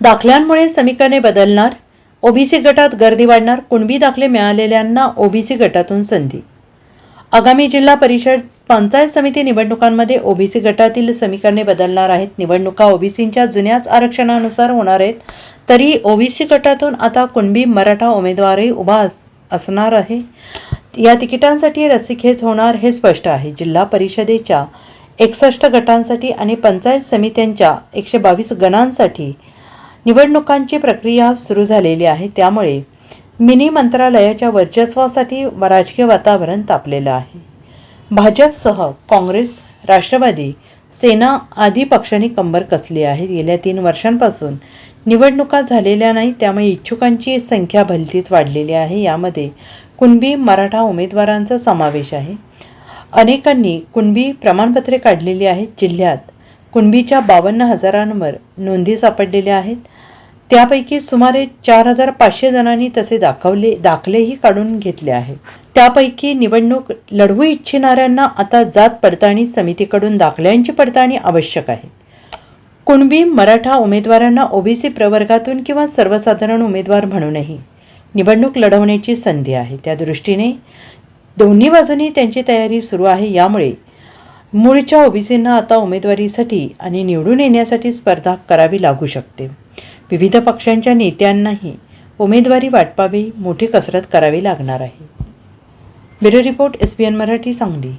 दाखल्यांमुळे समीकरणे बदलणार ओबीसी गटात गर्दी वाढणार कुणबी दाखले मिळालेल्यांना ओबीसी गटातून संधी. आगामी जिल्हा परिषद पंचायत समिती निवडणुकांमध्ये ओबीसी गटातील समीकरणे बदलणार आहेत. निवडणुका ओबीसींच्या जुन्याच आरक्षणानुसार होणार आहेत. तरी ओबीसी गटातून आता कुणबी मराठा उमेदवारही उभा अस- असणार आहे. या तिकिटांसाठी रस्सीखेच होणार हे स्पष्ट आहे. जिल्हा परिषदेच्या एकसष्ट गटांसाठी आणि पंचायत समित्यांच्या एकशे बावीस गणांसाठी निवडणुकांची प्रक्रिया सुरू झालेली आहे. त्यामुळे मिनी मंत्रालयाच्या वर्चस्वासाठी राजकीय वातावरण तापलेलं आहे. भाजपसह काँग्रेस राष्ट्रवादी सेना आदी पक्षांनी कंबर कसली आहे. गेल्या तीन वर्षांपासून निवडणुका झालेल्या नाही त्यामुळे इच्छुकांची संख्या भलतीच वाढलेली आहे. यामध्ये कुणबी मराठा उमेदवारांचा समावेश आहे. अनेकांनी कुणबी प्रमाणपत्रे काढलेली आहेत. जिल्ह्यात कुणबीच्या बावन्न हजारांवर नोंदी सापडलेल्या आहेत. त्यापैकी सुमारे चार हजार पाचशे जणांनी तसे दाखवले दाखलेही काढून घेतले आहेत त्यापैकी निवडणूक लढवू इच्छिणाऱ्यांना आता जात पडताळणी समितीकडून दाखल्यांची पडताळणी आवश्यक आहे. कुणबी मराठा उमेदवारांना ओबीसी प्रवर्गातून किंवा सर्वसाधारण उमेदवार म्हणूनही निवडणूक लढवण्याची संधी आहे. त्या दृष्टीने दोन्ही बाजूंनी त्यांची तयारी सुरू आहे. यामुळे मूळच्या ओबीसींना आता उमेदवारीसाठी आणि निवडून येण्यासाठी स्पर्धा करावी लागू शकते. विविध पक्षांच्या नेत्यांनाही उमेदवारी वाटपावी मोठी कसरत करावी लागणार आहे. Bureau report S P N Marathi Sangli.